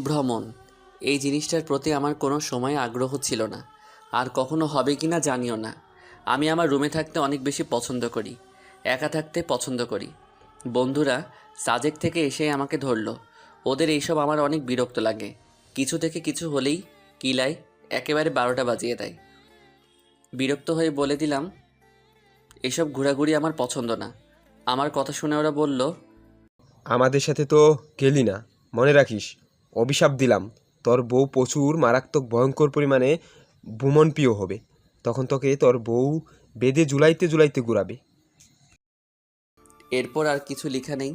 ভ্রমণ। এই জিনিসটার প্রতি আমার কোনো সময় আগ্রহ ছিল না। আর কখনো হবে কি না জানিও না। আমি আমার রুমে থাকতে অনেক বেশি পছন্দ করি। একা থাকতে পছন্দ করি। বন্ধুরা সাজেক থেকে এসে আমাকে ধরলো। ওদের এইসব আমার অনেক বিরক্ত লাগে। কিছু থেকে কিছু হলেই কিলায় একেবারে বারোটা বাজিয়ে দেয়। বিরক্ত হয়ে বলে দিলাম, এসব ঘোরাঘুরি আমার পছন্দ না। আমার কথা শুনে ওরা বলল, আমাদের সাথে তো গেলি না। মনে রাখিস অভিশাপ দিলাম। তোর বউ প্রচুর মারাত্মক ভয়ঙ্কর পরিমাণে ভ্রমণপ্রিয় হবে। তখন তোকে তোর বউ বেদে জুলাইতে জুলাইতে ঘুরাবে। এরপর আর কিছু লেখা নেই।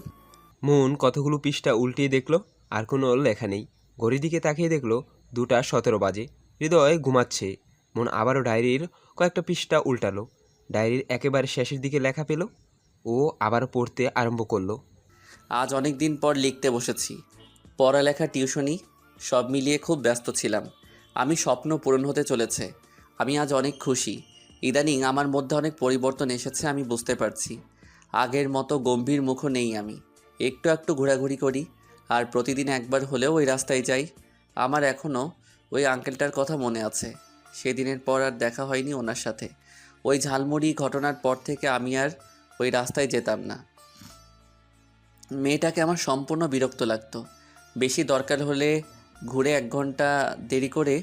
মন কতগুলো পৃষ্ঠা উল্টিয়ে দেখল আর কোনো লেখা নেই। ঘড়ির দিকে তাকিয়ে দেখল দুটা সতেরো বাজে। হৃদয় ঘুমাচ্ছে। মন আবারও ডায়েরির কয়েকটা পৃষ্ঠা উল্টালো। ডায়েরির একেবারে শেষের দিকে লেখা পেল। ও আবারও পড়তে আরম্ভ করল। আজ অনেক দিন পর লিখতে বসেছি। পড়ালেখা, টিউশনি সব মিলিয়ে খুব ব্যস্ত ছিলাম। আমি স্বপ্ন পূরণ হতে চলেছে। আমি আজ অনেক খুশি। ইদানিং আমার মধ্যে অনেক পরিবর্তন এসেছে, আমি বুঝতে পারছি। আগের মতো গম্ভীর মুখও নেই আমি। একটু একটু ঘোরাঘুরি করি, আর প্রতিদিন একবার হলেও ওই রাস্তায় যাই। আমার এখনও ওই আঙ্কেলটার কথা মনে আছে। সেদিনের পর আর দেখা হয়নি ওনার সাথে। ওই ঝালমুড়ি ঘটনার পর থেকে আমি আর ওই রাস্তায় যেতাম না। মেয়েটাকে আমার সম্পূর্ণ বিরক্ত লাগতো। বেশি দরকার হলে ঘুরে এক ঘণ্টা দেরি করে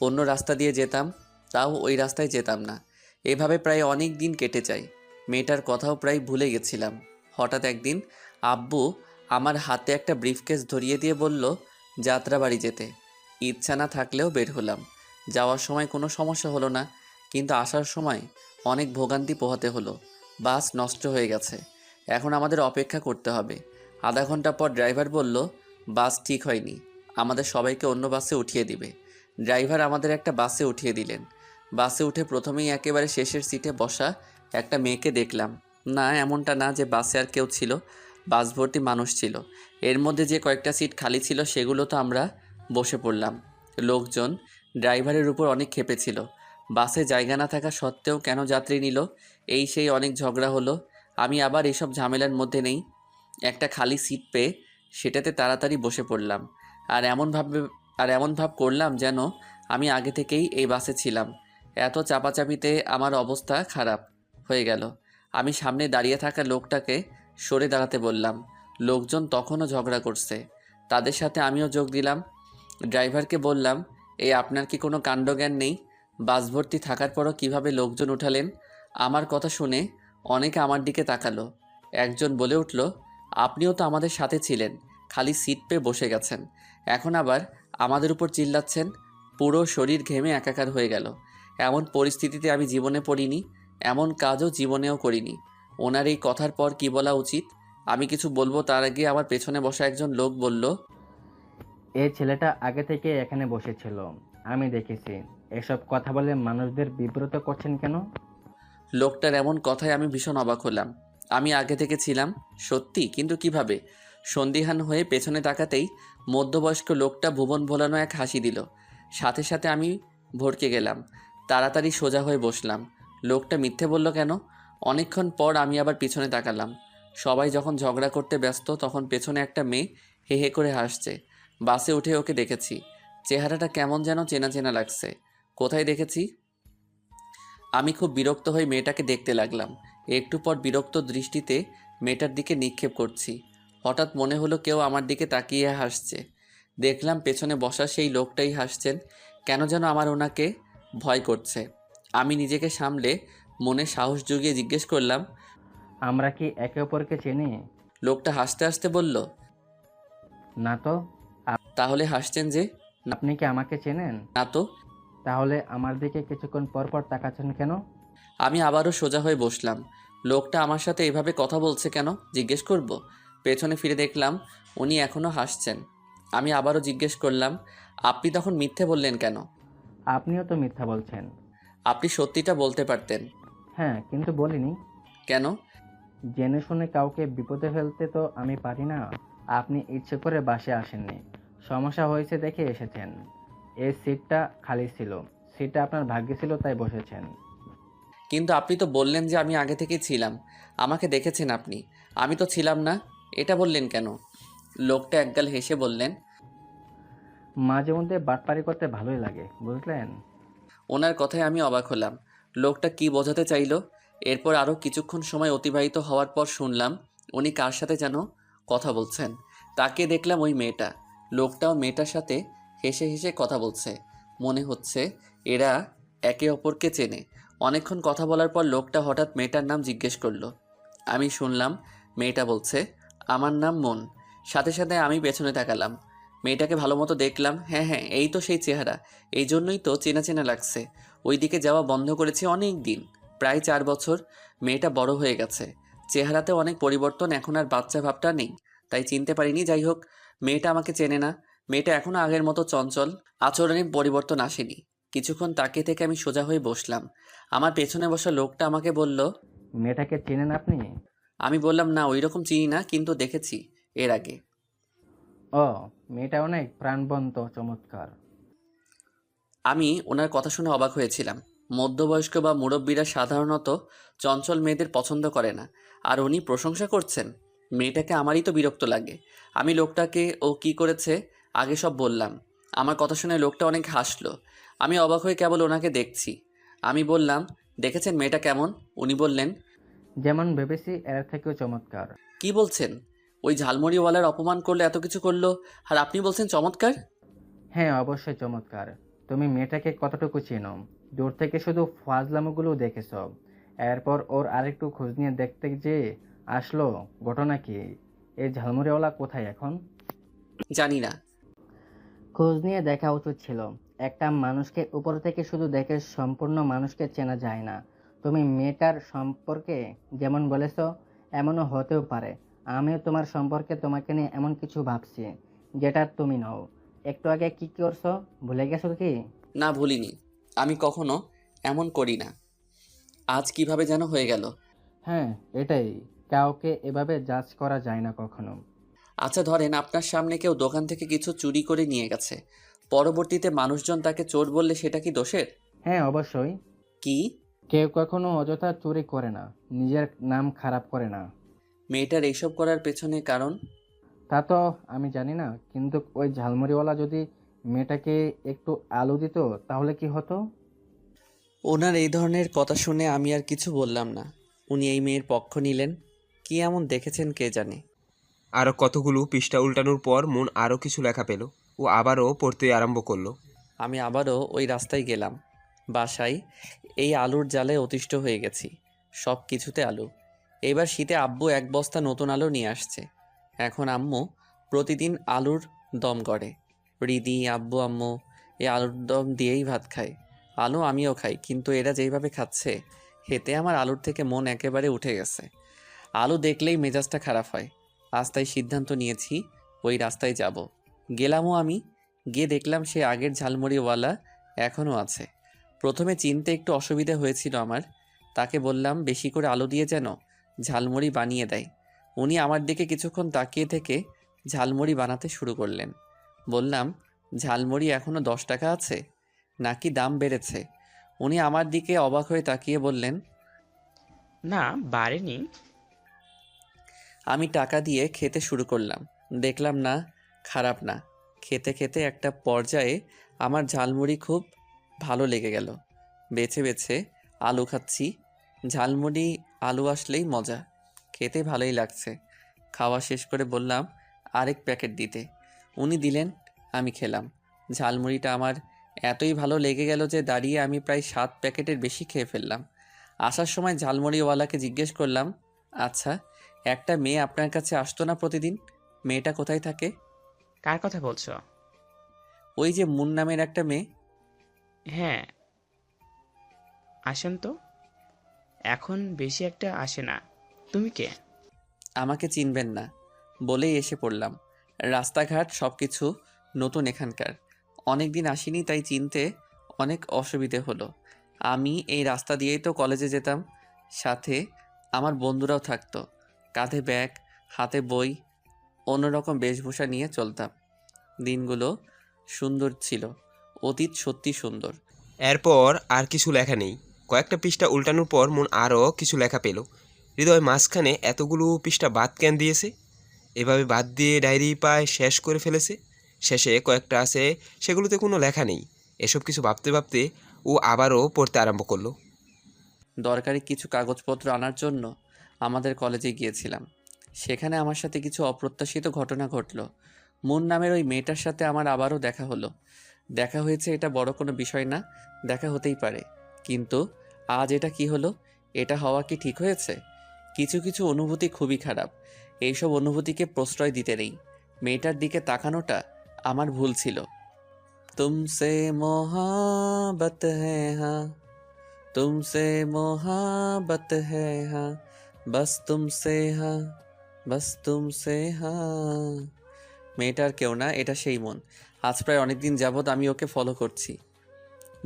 অন্য রাস্তা দিয়ে যেতাম, তাও ওই রাস্তায় যেতাম না। এভাবে প্রায় অনেক দিন কেটে যায়। মেয়েটার কথাও প্রায় ভুলে গেছিলাম। হঠাৎ একদিন আব্বু আমার হাতে একটা ব্রিফকেস ধরিয়ে দিয়ে বলল যাত্রা বাড়ি যেতে। ইচ্ছা না থাকলেও বের হলাম। যাওয়ার সময় কোনো সমস্যা হলো না, কিন্তু আসার সময় অনেক ভোগান্তি পোহাতে হলো। বাস নষ্ট হয়ে গেছে। এখন আমাদের অপেক্ষা করতে হবে। আধা ঘণ্টা পর ড্রাইভার বলল বাস ঠিক হয়নি। আমাদের সবাইকে অন্য বাসে উঠিয়ে দিবে। ড্রাইভার আমাদের একটা বাসে উঠিয়ে দিলেন। বাসে উঠে প্রথমেই একেবারে শেষের সিটে বসা একটা মেয়েকে দেখলাম। না, এমনটা না যে বাসে আর কেউ ছিল। বাস ভর্তি মানুষ ছিল। এর মধ্যে যে কয়েকটা সিট খালি ছিল সেগুলো তো আমরা বসে পড়লাম। লোকজন ড্রাইভারের উপর অনেক ক্ষেপেছিল বাসে জায়গা না থাকা সত্ত্বেও কেন যাত্রী নিল? এই সেই অনেক ঝগড়া হলো। আমি আবার এসব ঝামেলার মধ্যে নেই। একটা খালি সিট পেয়ে সেটাতে তাড়াতাড়ি বসে পড়লাম। আর এমন ভাবে, আর এমন ভাব করলাম যেন আমি আগে থেকেই এই বাসে ছিলাম। এত চাপাচাপিতে আমার অবস্থা খারাপ হয়ে গেল। আমি সামনে দাঁড়িয়ে থাকা লোকটাকে সরে দাঁড়াতে বললাম, লোকজন তখনও ঝগড়া করছে। তাদের সাথে আমিও যোগ দিলাম। ড্রাইভারকে বললাম, এই আপনার কি কোনো কাণ্ডজ্ঞান নেই? বাস ভর্তি থাকার পরও কীভাবে লোকজন উঠালেন? আমার কথা শুনে অনেকে আমার দিকে তাকালো। একজন বলে উঠল, আপনিও তো আমাদের সাথে ছিলেন। খালি সিট পেয়ে বসে গেছেন। এখন আবার আমাদের উপর চিল্লাচ্ছেন পুরো শরীর ঘেমে একাকার হয়ে গেল। এমন পরিস্থিতিতে আমি জীবনে পড়িনি এমন কাজও জীবনেও করিনি। ওনার এই কথার পর কি বলা উচিত? আমি কিছু বলব তার আগে আমার পেছনে বসা একজন লোক বলল এই ছেলেটা আগে থেকে এখানে বসেছিল আমি দেখেছি। এসব কথা বলে মানুষদের বিব্রত করছেন কেন? লোকটার এমন কথায় আমি ভীষণ অবাক হলাম। আমি আগে থেকে ছিলাম সত্যি কিন্তু কীভাবে? সন্দিহান হয়ে পেছনে তাকাতেই মধ্যবয়স্ক লোকটা ভুবন ভোলানো এক হাসি দিল। সাথে সাথে আমি ভড়কে গেলাম। তাড়াতাড়ি সোজা হয়ে বসলাম। লোকটা মিথ্যে বলল কেন? অনেকক্ষণ পর আমি আবার পিছনে তাকালাম। সবাই যখন ঝগড়া করতে ব্যস্ত, তখন পেছনে একটা মেয়ে হে হে করে হাসছে। বাসে উঠে ওকে দেখেছি। চেহারাটা কেমন যেন চেনা চেনা লাগছে। কোথায় দেখেছি? আমি খুব বিরক্ত হয়ে মেয়েটাকে দেখতে লাগলাম। একটু পর বিরক্ত দৃষ্টিতে মেয়েটার দিকে নিক্ষেপ করছি। হঠাৎ মনে হলো কেউ আমার দিকে তাকিয়ে হাসছে। দেখলাম পেছনে বসা সেই লোকটাই হাসছেন। কেন যেন আমার ওনাকে ভয় করছে। আমি নিজেকে সামলে মনে সাহস জুগিয়ে জিজ্ঞেস করলাম আমরা কি একে অপরকে চিনি? লোকটা হাসতে হাসতে বলল না তো। তাহলে হাসছেন যে আপনি কি আমাকে চেনেন? না তো। তাহলে আমার দিকে কিছুক্ষণ পর পর তাকাচ্ছেন কেন? আমি আবারও সোজা হয়ে বসলাম। লোকটা আমার সাথে এভাবে কথা বলছে কেন? জিজ্ঞেস করব। পেছনে ফিরে দেখলাম উনি এখনও হাসছেন। আমি আবারও জিজ্ঞেস করলাম আপনি তখন মিথ্যে বললেন কেন? আপনিও তো মিথ্যা বলছেন। আপনি সত্যিটা বলতে পারতেন। হ্যাঁ কিন্তু বলিনি। কেন? জেনে শুনে কাউকে বিপদে ফেলতে তো আমি পারি না। আপনি ইচ্ছে করে বাসে আসেননি। সমস্যা হয়েছে দেখে এসেছেন। এই সিটটা খালি ছিল। সিটটা আপনার ভাগ্যে ছিল তাই বসেছেন। কিন্তু আপনি তো বললেন যে আমি আগে থেকেই ছিলাম। আমাকে দেখেছেন আপনি। আমি তো ছিলাম না। এটা বললেন কেন? লোকটা একগাল হেসে বললেন মাঝে মধ্যে বাটপারি করতে ভালোই লাগে বুঝলেন? ওনার কথায় আমি অবাক হলাম। লোকটা কি বোঝাতে চাইলো? এরপর আরও কিছুক্ষণ সময় অতিবাহিত হওয়ার পর শুনলাম উনি কার সাথে যেন কথা বলছেন? তাকে দেখলাম ওই মেয়েটা। লোকটাও মেয়েটার সাথে হেসে হেসে কথা বলছে। মনে হচ্ছে এরা একে অপরকে চেনে। অনেকক্ষণ কথা বলার পর লোকটা হঠাৎ মেয়েটার নাম জিজ্ঞেস করল। আমি শুনলাম মেয়েটা বলছে আমার নাম মন। সাথে সাথে আমি পেছনে তাকালাম। মেয়েটাকে ভালো মতো দেখলাম হ্যাঁ হ্যাঁ এই তো সেই চেহারা। এই জন্যই তো চেনা চেনা লাগছে। ওই দিকে যাওয়া বন্ধ করেছি অনেক দিন, প্রায় চার বছর। মেয়েটা বড় হয়ে গেছে। চেহারাতে অনেক পরিবর্তন, এখন আর বাচ্চা ভাবটা নেই। তাই চিনতে পারিনি, যাই হোক, মেয়েটা আমাকে চেনে না। মেয়েটা এখনও আগের মতো চঞ্চল, আচরণে পরিবর্তন আসেনি। কিছুক্ষণ তাকে থেকে আমি সোজা হয়ে বসলাম। আমার পেছনে বসা লোকটা আমাকে বলল, মেয়েটাকে চেনেন আপনি? আমি বললাম না ওই রকম চিনি না কিন্তু দেখেছি এর আগে। ও মেয়েটা অনেক প্রাণবন্ত চমৎকার। আমি ওনার কথা শুনে অবাক হয়েছিলাম। মধ্যবয়স্ক বা মুরব্বীরা সাধারণত চঞ্চল মেয়েদের পছন্দ করে না। আর উনি প্রশংসা করছেন মেয়েটাকে আমারই তো বিরক্ত লাগে। আমি লোকটাকে ও কি করেছে? আগে সব বললাম। আমার কথা শুনে লোকটা অনেক হাসলো। আমি অবাক হয়ে কেবল ওনাকে দেখছি। আমি বললাম দেখেছেন মেয়েটা কেমন? উনি বললেন যেমন ভেবেছি এর থেকেও চমৎকার। কি বলছেন? ওই ঝালমুড়িওয়ালার অপমান করলে এত কিছু করল আর আপনি বলছেন চমৎকার? হ্যাঁ অবশ্যই চমৎকার। তুমি মেয়েটাকে কতটুকু চেনো? দূর থেকে শুধু ফাজলামোগুলো দেখেছ। এরপর ওর আরেকটু খোঁজ নিয়ে দেখতে যে আসলো ঘটনা কি? এই ঝালমুড়িওয়ালা কোথায় এখন? জানি না। খোঁজ নিয়ে দেখা উচিত ছিল। একটা মানুষকে উপর থেকে শুধু দেখে সম্পূর্ণ মানুষকে চেনা যায় না। তুমি মেয়েটার সম্পর্কে যেমন বলেছ এমনও হতেও পারে। আমিও তোমার সম্পর্কে তোমাকে নিয়ে এমন কিছু ভাবছি যেটা তুমি নও। একটু আগে কি করছ ভুলে গেছো কি? না ভুলিনি। আমি কখনো এমন করি না। আজ কীভাবে যেন হয়ে গেল? হ্যাঁ এটাই। কাউকে এভাবে জাজ করা যায় না কখনো। আচ্ছা ধরেন আপনার সামনে কেউ দোকান থেকে কিছু চুরি করে নিয়ে গেছে। পরবর্তীতে মানুষজন তাকে চোর বললে সেটা কি দোষের? হ্যাঁ অবশ্যই। কি? কেউ কখনো অযথা চুরি করে না নিজের নাম খারাপ করে না। মেয়েটার এইসব করার পেছনে কারণ? তা তো আমি জানি না কিন্তু ওই ঝালমুড়িওয়ালা যদি মেয়েটাকে একটু আলু দিত তাহলে কি হতো? ওনার এই ধরনের কথা শুনে আমি আর কিছু বললাম না। উনি এই মেয়ের পক্ষ নিলেন। কি এমন দেখেছেন কে জানে? আরও কতগুলো পৃষ্ঠা উল্টানোর পর মন আরও কিছু লেখা পেল। ও আবারও পড়তে আরম্ভ করল। আমি আবারও ওই রাস্তায় গেলাম। বাসায় এই আলুর জালে অতিষ্ঠ হয়ে গেছি। সব কিছুতে আলু। এবার শীতে আব্বু এক বস্তা নতুন আলু নিয়ে আসছে। এখন আম্মু প্রতিদিন আলুর দম করে রিদি, আব্বু, আম্মু এই আলুর দম দিয়েই ভাত খায়। আলু আমিও খাই, কিন্তু এরা যেইভাবে খাচ্ছে হেতে আমার আলুর থেকে মন একেবারে উঠে গেছে। আলু দেখলেই মেজাজটা খারাপ হয়। আজ তাই সিদ্ধান্ত নিয়েছি, ওই রাস্তায় যাব। গেলামও আমি। গিয়ে দেখলাম সে আগের ঝালমুড়িওয়ালা এখনও আছে। প্রথমে চিনতে একটু অসুবিধা হয়েছিল আমার। তাকে বললাম বেশি করে আলু দিয়ে যেন ঝালমুড়ি বানিয়ে দেয়। উনি আমার দিকে কিছুক্ষণ তাকিয়ে থেকে ঝালমুড়ি বানাতে শুরু করলেন। বললাম ঝালমুড়ি এখনও দশ টাকা আছে? নাকি দাম বেড়েছে? উনি আমার দিকে অবাক হয়ে তাকিয়ে বললেন না বাড়েনি। আমি টাকা দিয়ে খেতে শুরু করলাম। দেখলাম না খারাপ না। খেতে খেতে একটা পর্যায়ে আমার ঝালমুড়ি খুব ভালো লেগে গেল। বেছে বেছে আলু খাচ্ছি। ঝালমুড়ি আলু আসলেই মজা। খেতে ভালোই লাগছে। খাওয়া শেষ করে বললাম আরেক প্যাকেট দিতে। উনি দিলেন আমি খেলাম। ঝালমুড়িটা আমার এতই ভালো লেগে গেল যে দাঁড়িয়ে আমি প্রায় সাত প্যাকেটের বেশি খেয়ে ফেললাম। আসার সময় ঝালমুড়িওয়ালাকে জিজ্ঞেস করলাম আচ্ছা একটা মেয়ে আপনার কাছে আসতো না প্রতিদিন? মেয়েটা কোথায় থাকে? কার কথা বলছো? ওই যে মুন নামের একটা মেয়ে। হ্যাঁ। আসেন তো। এখন বেশি একটা আসে না। তুমি কে? আমাকে চিনবেন না। বলেই এসে পড়লাম। রাস্তাঘাট সব কিছু নতুন এখানকার। অনেক দিন আসিনি, তাই চিনতে অনেক অসুবিধে হলো। আমি এই রাস্তা দিয়েই তো কলেজে যেতাম। সাথে আমার বন্ধুরাও থাকতো। কাঁধে ব্যাগ, হাতে বই, অন্যরকম বেশভূষা নিয়ে চলতাম। দিনগুলো সুন্দর ছিল। অতীত সত্যি সুন্দর। এরপর আর কিছু লেখা নেই। কয়েকটা পৃষ্ঠা উল্টানোর পর মন আরও কিছু লেখা পেল। হৃদয় মাঝখানে এতগুলো পৃষ্ঠা বাদ কেন দিয়েছে? এভাবে বাদ দিয়ে ডায়েরি পায় শেষ করে ফেলেছে? শেষে কয়েকটা আছে সেগুলোতে কোনো লেখা নেই। এসব কিছু ভাবতে ভাবতে ও আবারও পড়তে আরম্ভ করল। দরকারি কিছু কাগজপত্র আনার জন্য আমাদের কলেজে গিয়েছিলাম। সেখানে আমার সাথে কিছু অপ্রত্যাশিত ঘটনা ঘটলো। মুন নামের ওই মেয়েটার সাথে আমার আবারও দেখা হলো। দেখা হয়েছে এটা বড় কোনো বিষয় না, দেখা হতেই পারে। কিন্তু আজ এটা কি হলো? এটা হওয়া কি ঠিক হয়েছে? কিছু কিছু অনুভূতি খুবই খারাপ। এইসব অনুভূতিকে প্রশ্রয় দিতে নেই। মেয়েটার দিকে তাকানোটা আমার ভুল ছিল। তুমসে মহাবত হ্যাঁ তুমসে মহাবত হ্যাঁ বস তুমসে হ্যাঁ বস তুমসে হ্যাঁ মেয়েটার কেউ না, এটা সেই মন। আজ প্রায় অনেক দিন যাবৎ আমি ওকে ফলো করছি।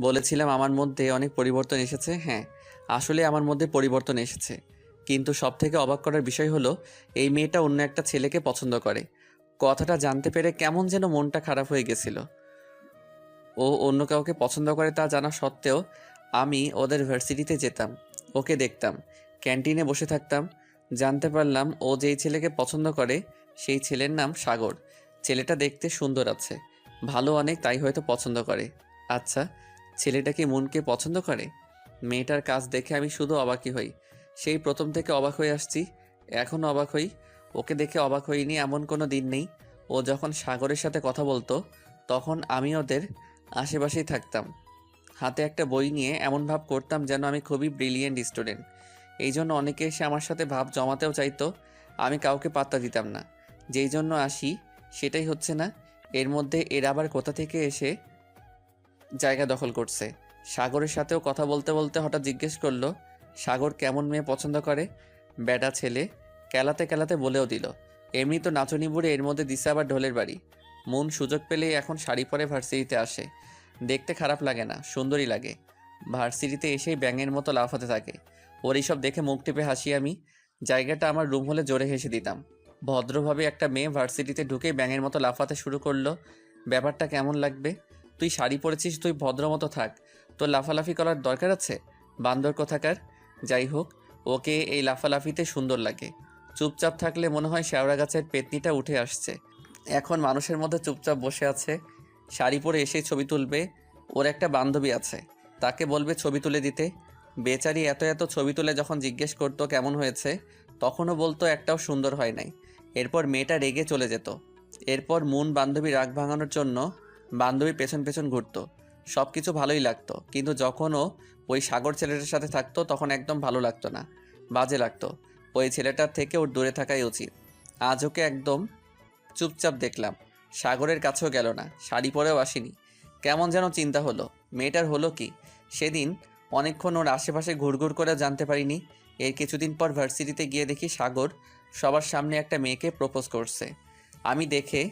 বলেছিলাম, আমার মধ্যে অনেক পরিবর্তন এসেছে। হ্যাঁ আসলে আমার মধ্যে পরিবর্তন এসেছে। কিন্তু সব থেকে অবাক করার বিষয় হলো, এই মেয়েটা অন্য একটা ছেলেকে পছন্দ করে। কথাটা জানতে পেরে কেমন যেন মনটা খারাপ হয়ে গেছিল। ও অন্য কাউকে পছন্দ করে তা জানা সত্ত্বেও আমি ওদের ভার্সিটিতে যেতাম, ওকে দেখতাম, ক্যান্টিনে বসে থাকতাম, জানতে পারলাম ও যেই ছেলেকে পছন্দ করে, সেই ছেলের নাম সাগর। ছেলেটা দেখতে সুন্দর আছে। ভালো অনেক, তাই হয়তো পছন্দ করে। আচ্ছা ছেলেটা কি মনকে পছন্দ করে? মেয়েটার কাজ দেখে আমি শুধু অবাকই হই। সেই প্রথম থেকে অবাক হয়ে আসছি। এখনও অবাক হই। ওকে দেখে অবাক হইনি এমন কোনো দিন নেই। ও যখন সাগরের সাথে কথা বলতো, তখন আমি ওদের আশেপাশেই থাকতাম। হাতে একটা বই নিয়ে এমন ভাব করতাম যেন আমি খুবই ব্রিলিয়েন্ট স্টুডেন্ট। এই জন্য অনেকে এসে আমার সাথে ভাব জমাতেও চাইতো, আমি কাউকে পাত্তা দিতাম না। যেই জন্য আসি, সেটাই হচ্ছে না এর মধ্যে এর আবার কোথা থেকে এসে জায়গা দখল করছে? সাগরের সাথেও কথা বলতে বলতে হঠাৎ জিজ্ঞেস করল, সাগর কেমন মেয়ে পছন্দ করে? বেটা ছেলে। কেলাতে কেলাতে বলেও দিল। এমনি তো নাচনি বুড়ে, এর মধ্যে দিছে আবার ঢোলের বাড়ি। মন সুযোগ পেলেই এখন শাড়ি পরে ভার্সিটিতে আসে। দেখতে খারাপ লাগে না, সুন্দরই লাগে। ভার্সিটিতে এসেই ব্যাঙের মতো লাফাতে থাকে। ওর এইসব দেখে মুখ টিপে হাসি আমি। জায়গাটা আমার রুম হলে জোরে হেসে দিতাম। ভদ্রভাবে একটা মেয়ে ভার্সিটিতে ঢুকে ব্যাঙের মতো লাফাতে শুরু করল। ব্যাপারটা কেমন লাগবে? তুই শাড়ি পরেছিস, তুই ভদ্র মতো থাক। তোর লাফালাফি করার দরকার আছে? বান্দর কোথাকার? যাই হোক, ওকে এই লাফালাফিতে সুন্দর লাগে। চুপচাপ থাকলে মনে হয় শেওড়া গাছের পেতনিটা উঠে আসছে। এখন মানুষের মধ্যে চুপচাপ বসে আছে। শাড়ি পরে এসে ছবি তুলবে। ওর একটা বান্ধবী আছে। তাকে বলবে ছবি তুলে দিতে। বেচারি এত এত ছবি তুলে যখন জিজ্ঞেস করতো কেমন হয়েছে, তখনও বলতো একটাও সুন্দর হয় নাই। এরপর মেয়েটা রেগে চলে যেত। এরপর মন বান্ধবী রাগ ভাঙানোর জন্য বান্ধবী পেছন পেছন ঘুরতো। সব কিছু ভালোই লাগতো, কিন্তু যখনও ওই সাগর ছেলেটার সাথে থাকতো তখন একদম ভালো লাগতো না, বাজে লাগতো। ওই ছেলেটার থেকে ওর দূরে থাকাই উচিত। আজ ওকে একদম চুপচাপ দেখলাম, সাগরের কাছেও গেল না, শাড়ি পরেও আসেনি। কেমন যেন চিন্তা হলো, মেয়েটার হলো কি? সেদিন অনেকক্ষণ ওর আশেপাশে ঘুরঘুর করে জানতে পারিনি। এর কিছুদিন পর ভার্সিটিতে গিয়ে দেখি সাগর সবার সামনে একটা মেয়েকে প্রপোজ করছে। আমি দেখে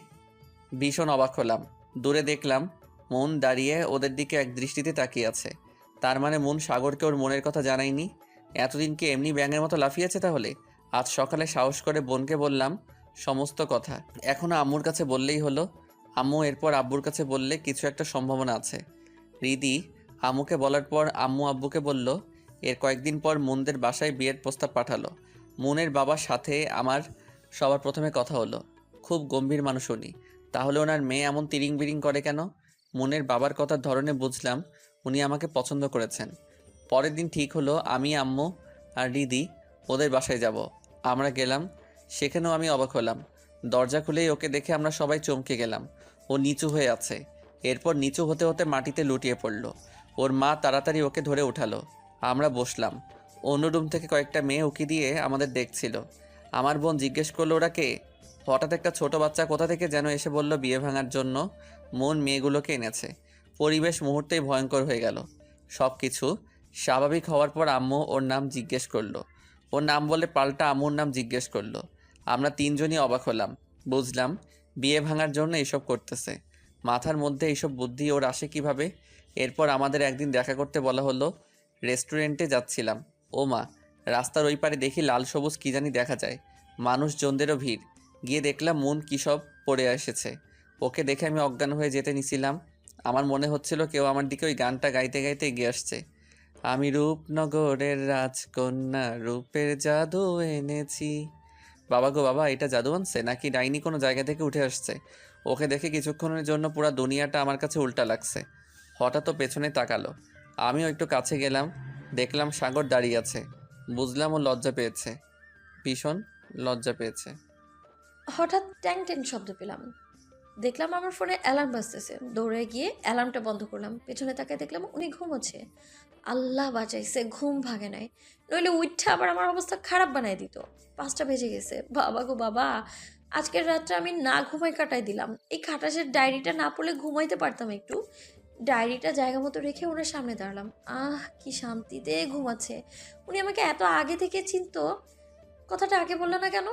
ভীষণ অবাক হলাম। দূরে দেখলাম মন দাঁড়িয়ে ওদের দিকে এক দৃষ্টিতে তাকিয়ে আছে। তার মানে মন সাগরকে ওর মনের কথা জানায়নি? এতদিন কি এমনি ব্যাঙের মতো লাফিয়েছে তাহলে? আজ সকালে সাহস করে বোনকে বললাম, সমস্ত কথা। এখনও আম্মুর কাছে বললেই হলো। আম্মু এরপর আব্বুর কাছে বললে কিছু একটা সম্ভাবনা আছে। রিদি আম্মুকে বলার পর আম্মু আব্বুকে বলল, এর কয়েকদিন পর মুনদের বাসায় বিয়ের প্রস্তাব পাঠালো। মুনের বাবার সাথে আমার সবার প্রথমে কথা হলো। খুব গম্ভীর মানুষ উনি। তাহলে ওনার মেয়ে এমন তিরিং বিরিং করে কেন? মনের বাবার কথার ধরনে বুঝলাম উনি আমাকে পছন্দ করেছেন। পরের দিন ঠিক হলো আমি, আম্মু আর রিদি ওদের বাসায় যাব। আমরা গেলাম, সেখানেও আমি অবাক হলাম। দরজা খুলেই ওকে দেখে আমরা সবাই চমকে গেলাম। ও নিচু হয়ে আছে। এরপর নিচু হতে হতে মাটিতে লুটিয়ে পড়ল। ওর মা তাড়াতাড়ি ওকে ধরে উঠালো। আমরা বসলাম। অন্য রুম থেকে কয়েকটা মেয়ে উকি দিয়ে আমাদের দেখছিল। আমার বোন জিজ্ঞেস করল, ওরা কে? হঠাৎ একটা ছোট বাচ্চা কোথা থেকে যেন এসে বলল, বিয়ে ভাঙার জন্য মন মেয়েগুলোকে এনেছে। পরিবেশ মুহূর্তেই ভয়ঙ্কর হয়ে গেল। সব কিছু স্বাভাবিক হওয়ার পর আম্মু ওর নাম জিজ্ঞেস করল। ওর নাম বলে পাল্টা আম্মুর নাম জিজ্ঞেস করল। আমরা তিনজনই অবাক হলাম। বুঝলাম, বিয়ে ভাঙার জন্য এসব করতেছে। মাথার মধ্যে এইসব বুদ্ধি ওর আসে কীভাবে? এরপর আমাদের একদিন দেখা করতে বলা হলো, রেস্টুরেন্টে যাচ্ছিলাম। ও মা, রাস্তার ওই পারে দেখি লাল সবুজ কী জানি দেখা যায়। মানুষজনদেরও ভিড়। গিয়ে দেখলাম মন কী সব পড়ে এসেছে। ওকে দেখে আমি অজ্ঞান হয়ে যেতে নিছিলাম। আমার মনে হচ্ছিল কেউ আমার দিকে ওই গানটা গাইতে গাইতে এগিয়ে আসছে। আমি রূপনগরের রাজকন্যা, রূপের জাদু এনেছি। বাবা গো বাবা, এটা জাদু আনছে নাকি ডাইনি কোনো জায়গা থেকে উঠে আসছে? ওকে দেখে কিছুক্ষণের জন্য পুরো দুনিয়াটা আমার কাছে উল্টা লাগছে। হঠাৎ ও পেছনে তাকালো। আমিও একটু কাছে গেলাম। দেখলাম সাগর দাঁড়িয়ে আছে। বুঝলাম ও লজ্জা পেয়েছে। ভীষণ লজ্জা পেয়েছে। হঠাৎ ট্যাং ট্যাং শব্দ পেলাম। দেখলাম আমার ফোনে অ্যালার্ম বাজতেছে। দৌড়ে গিয়ে অ্যালার্মটা বন্ধ করলাম। পেছনে তাকায় দেখলাম উনি ঘুমোচ্ছে। আল্লাহ বাঁচাইছে, ঘুম ভাগে নাই। নইলে উইঠা আবার আমার অবস্থা খারাপ বানাই দিত। পাঁচটা বেজে গেছে। বাবা গো বাবা, আজকের রাতটা আমি না ঘুমাই কাটাই দিলাম। এই খাটাসের ডায়েরিটা না পড়লে ঘুমাইতে পারতাম একটু। ডায়েরিটা জায়গা মতো রেখে ওনার সামনে দাঁড়ালাম। আহ, কি শান্তিতে ঘুমাচ্ছে। উনি আমাকে এত আগে থেকে চিনত, কথাটা আগে বলল না কেন?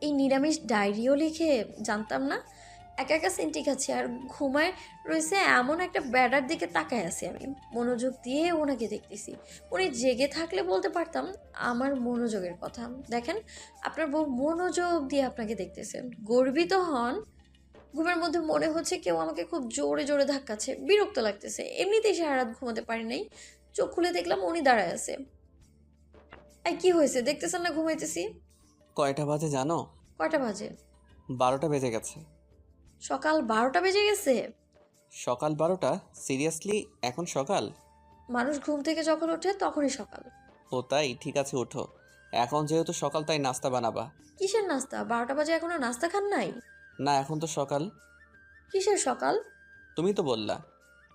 এই নিরামিষ ডায়েরিও লিখে জানতাম না। একা একা সেন্টি খাচ্ছি আর ঘুমায় রয়েছে এমন একটা ব্যাডার দিকে তাকায় আছি আমি। মনোযোগ দিয়ে ওনাকে দেখতেছি। উনি জেগে থাকলে বলতে পারতাম আমার মনোযোগের কথা। দেখেন, আপনার বউ মনোযোগ দিয়ে আপনাকে দেখতেছেন গর্বিত হন ঘুমের মধ্যে মনে হচ্ছে কেউ আমাকে খুব জোরে জোরে ধাক্কাচ্ছে বিরক্ত লাগতেছে। এমনিতেই সারা রাত ঘুমাতে পারি নাই। চোখ খুলে দেখলাম উনি দাঁড়ায় আছে। এই কি হয়েছে? দেখতেছেন না ঘুমাইতেছি? কয়টা বাজে জানো? কয়টা বাজে? বারোটা বেজে গেছে। সকাল বারোটা বেজে গেছে? সকাল বারোটা? সিরিয়াসলি এখন সকাল? মানুষ ঘুম থেকে যখন ওঠে তখনই সকাল। ও তাই? ঠিক আছে ওঠো। এখন যেহেতু সকাল তাই নাস্তা বানাবা। কিসের নাস্তা? বারোটা বাজে এখনও নাস্তা খান নাই? না এখন তো সকাল। কিসের সকাল? তুমি তো বললা।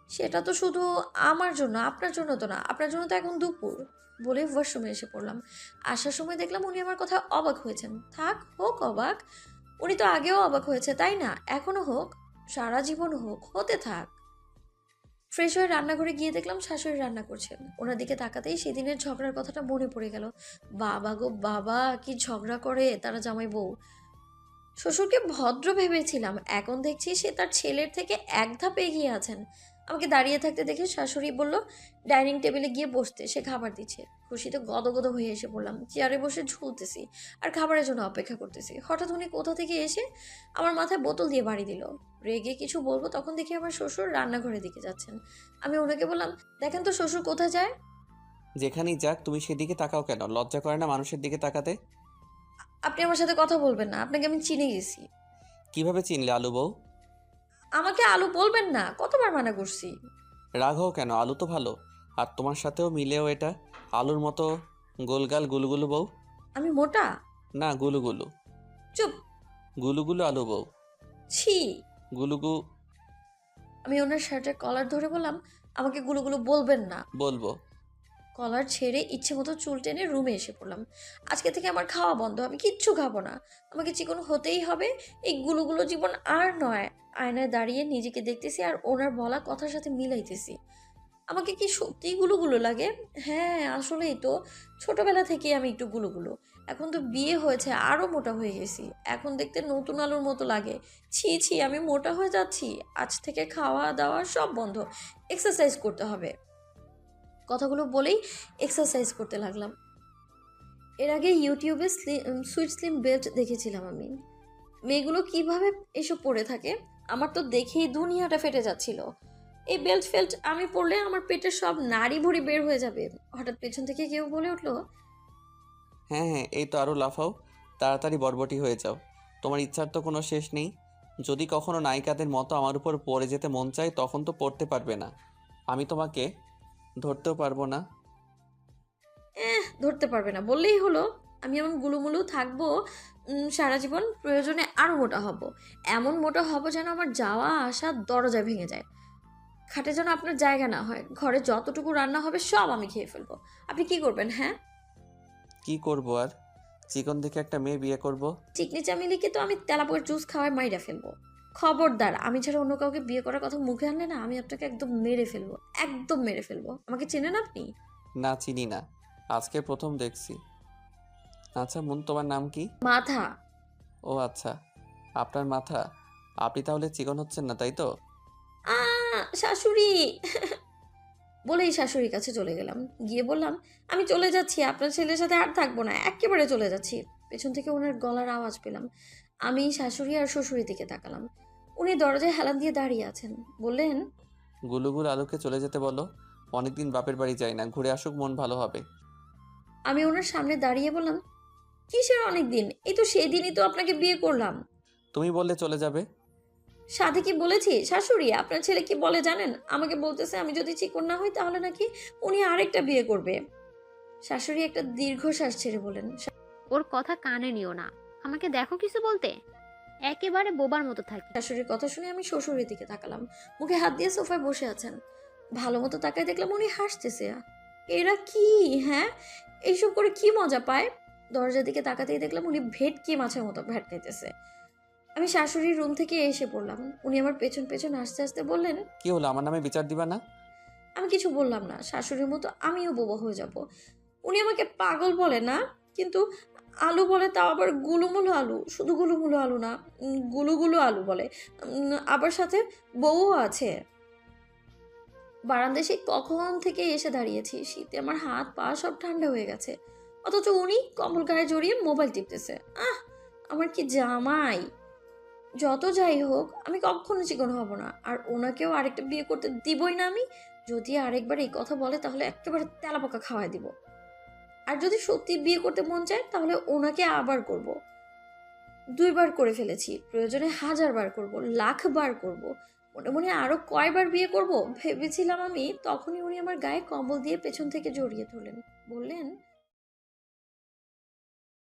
সেটা তো শুধু আমার জন্য আপনার জন্য তো না। আপনার জন্য তো এখন দুপুর। বলে ওয়াশরুমে এসে পড়লাম। আসার সময় দেখলাম উনি আমার কথা অবাক হয়েছেন। থাক হোক অবাক। উনি তো আগেও অবাক হয়েছে তাই না? এখনও হোক সারা জীবন হোক হতে থাক। ফ্রেশ হয়ে রান্নাঘরে গিয়ে দেখলাম শাশুড়ি রান্না করছেন। ওনার দিকে তাকাতেই সেদিনের ঝগড়ার কথাটা মনে পড়ে গেল। বাবা গো বাবা কি ঝগড়া করে তারা জামাই বউ। শ্বশুরকে ভদ্র ভেবেছিলাম, এখন দেখছি সে তার ছেলের থেকে এক ধাপ এগিয়ে আছেন। আমাকে দাঁড়িয়ে থাকতে দেখে শাশুড়ি বলল, ডাইনিং টেবিলে গিয়ে বসতে, সে খাবার দিচ্ছে। খুশিতে গদগদ হয়ে এসে পড়লাম, চেয়ারে বসে ঝুলতেছি আর খাবারের জন্য অপেক্ষা করতেছি। হঠাৎ উনি কোথা থেকে এসে আমার মাথায় বোতল দিয়ে বাড়ি দিল। রেগে কিছু বলব তখন দেখি আমার শ্বশুর রান্নাঘরের দিকে যাচ্ছেন। আমি ওনাকে বললাম, দেখেন তো শ্বশুর কোথায় যায়? যেখানেই যাক, তুমি সেদিকে তাকাও কেন? লজ্জা করে না মানুষের দিকে তাকাতে? আপনি আমার সাথে কথা বলবেন না আপনাকে আমি চিনে গেছি। কীভাবে চিনলে আলু বউ? আমাকে আলু বলবেন না কতবার মানা করছি? রাগ হও কেন আলু তো ভালো। আর তোমার সাথেও মিলেও এটা আলুর মতো গোলগাল গুলুগুলু বউ? আমি মোটা? না গুলুগুলু। চুপ। গুলুগুলু আলু বউ। ছি। গুলুগু। আমি ওনার শার্টের কলার ধরে বললাম আমাকে গুলোগুলো বলবেন না। বলব। কলার ছেড়ে ইচ্ছে মতো চুল টেনে রুমে এসে পড়লাম। আজকে থেকে আমার খাওয়া বন্ধ, আমি কিচ্ছু খাব না। আমাকে চিকন হতেই হবে। এই গুলোগুলো জীবন আর নয়, আয়নায় দাঁড়িয়ে নিজেকে দেখতেছি আর ওনার বলা কথার সাথে মিলাইতেছি। আমাকে কি সত্যি গুলোগুলো লাগে? হ্যাঁ আসলেই তো। ছোটবেলা থেকেই আমি একটু গুলোগুলো। এখন তো বিয়ে হয়েছে আরও মোটা হয়ে গেছি। এখন দেখতে নতুন আলুর মতো লাগে। ছি ছি, আমি মোটা হয়ে যাচ্ছি। আজ থেকে খাওয়া দাওয়া সব বন্ধ। এক্সারসাইজ করতে হবে। কথাগুলো বলেই এক্সারসাইজ করতে লাগলাম। এর আগে ইউটিউবে স্লিম সুইট স্লিম বেল্ট দেখেছিলাম আমি। মেয়েগুলো কীভাবে এসব পরে থাকে? আমার তো দেখেই দুনিয়াটা ফেটে যাচ্ছিল। এই বেল্ট ফেল্ট আমি পরলে আমার পেটের সব নাড়ি ভরি বের হয়ে যাবে। হঠাৎ পেছন থেকে কেউ বলে উঠল হ্যাঁ হ্যাঁ এই তো আরও লাফাও। তাড়াতাড়ি বরবটি হয়ে যাও। তোমার ইচ্ছার তো কোনো শেষ নেই। যদি কখনো নায়িকাদের মতো আমার উপর পড়ে যেতে মন চায়, তখন তো পড়তে পারবে না। আমি তোমাকে ধরতেও পারব না। এহ ধরতে পারবে না। বললেই হলো আমি এমন গুলুমুলু থাকব উম, সারা জীবন প্রয়োজনে আরও মোটা হব। এমন মোটা হব যেন আমার যাওয়া আসা দরজা ভেঙে যায়। খাটে যেন আপনার জায়গা না হয়। ঘরে যতটুকু রান্না হবে সব আমি খেয়ে ফেলব। আপনি কি করবেন হ্যাঁ? কি করব আর? চিকন দেখে একটা মেয়ে বিয়ে করব? চিকনি চামিলিকে তো আমি তেলাপোর জুস খাওয়ায় মাইরা ফেলব। খবরদার। আমি ছাড়া অন্য কাউকে বিয়ে করার কথা মুখে আনলে না আমি আপনাকে একদম মেরে ফেলব একদম মেরে ফেলব। আমাকে চেনেন আপনি? না চিনি না। আজকে প্রথম দেখছি। আচ্ছা মন তোমার নাম কি? মাথা। ও আচ্ছা। আপনার মাথা? আপনি তাহলে চিকন হচ্ছেন না তাই তো? আ শাশুড়ি। বলেই শাশুড়ির কাছে চলে গেলাম। গিয়ে বললাম আমি চলে যাচ্ছি আপনার ছেলের সাথে আর থাকব না একেবারে চলে যাচ্ছি। পেছন থেকে ওনার গলার আওয়াজ পেলাম। আমি শাশুড়ি আর শ্বশুরের দিকে তাকালাম। উনি দরজায় হেলান দিয়ে দাঁড়িয়ে আছেন। বললেন গুলুগুল আলোকে চলে যেতে বলো। অনেকদিন বাপের বাড়ি যাই না ঘুরে আসুক মন ভালো হবে। আমি ওনার সামনে দাঁড়িয়ে বললাম কিসের অনেক দিন এই তো সেই দিনই তো আপনাকে বিয়ে করলাম। তুমি বললে চলে যাবে। সাথে কি বলেছি? শাশুড়ি আপনার ছেলে কি বলে জানেন? আমাকে বলতেছে আমি যদি চিকন না হই তাহলে নাকি উনি আরেকটা বিয়ে করবে। শাশুড়ি একটা দীর্ঘশ্বাস ছেড়ে বলেন ওর কথা কানে নিও না। আমাকে দেখো কিছু বলতে। একেবারে বোবার মতো থাকি। শাশুড়ির কথা শুনে আমি শ্বশুরের দিকে তাকালাম। মুখে হাত দিয়ে সোফায় বসে আছেন। ভালো মতো তাকায় দেখলাম উনি হাসতেছে। এরা কি? হ্যাঁ? এইসব করে কি মজা পায়? দরজার দিকে তাকাতেই দেখলাম উনি ভেটকি মাছের মতো ভেট ভেটকাইতেছে। আমি শাশুড়ির রুম থেকে এসে পড়লাম। উনি আমার পেছন পেছন আস্তে আস্তে বললেন কি হলো আমার নামে বিচার দিবা না? আমি কিছু বললাম না। শাশুড়ির মতো আমিও বোবা হয়ে যাব। উনি আমাকে পাগল বলে না কিন্তু আলু বলে তাও আবার গুলুমুলু আলু। শুধু গুলুমুলু আলু না গুলুগুলু আলু বলে। আবার সাথে বউও আছে। বারান্দায় সেই কখন থেকে এসে দাঁড়িয়েছি। শীতে আমার হাত পা সব ঠান্ডা হয়ে গেছে। অথচ উনি কম্বল গায়ে জড়িয়ে মোবাইল টিপতেছে। আহ, আমার কি জামাই? যত যাই হোক, আমি কখনো চিকন হব না। আর ওনাকেও আরেকটা বিয়ে করতে দিবই না আমি। যদি আরেকবার এই কথা বলে, তাহলে একেবারে তেলাপোকা খাওয়াই দিব। আর যদি সত্যি বিয়ে করতে মন চায়, তাহলে ওনাকে আবার করব। দুইবার করে ফেলেছি। প্রয়োজনে হাজার বার করব, লাখ বার করব। মনে মনে আরও কয়বার বিয়ে করব, ভেবেছিলাম আমি, তখনই উনি আমার গায়ে কম্বল দিয়ে পেছন থেকে জড়িয়ে ধরলেন। বললেন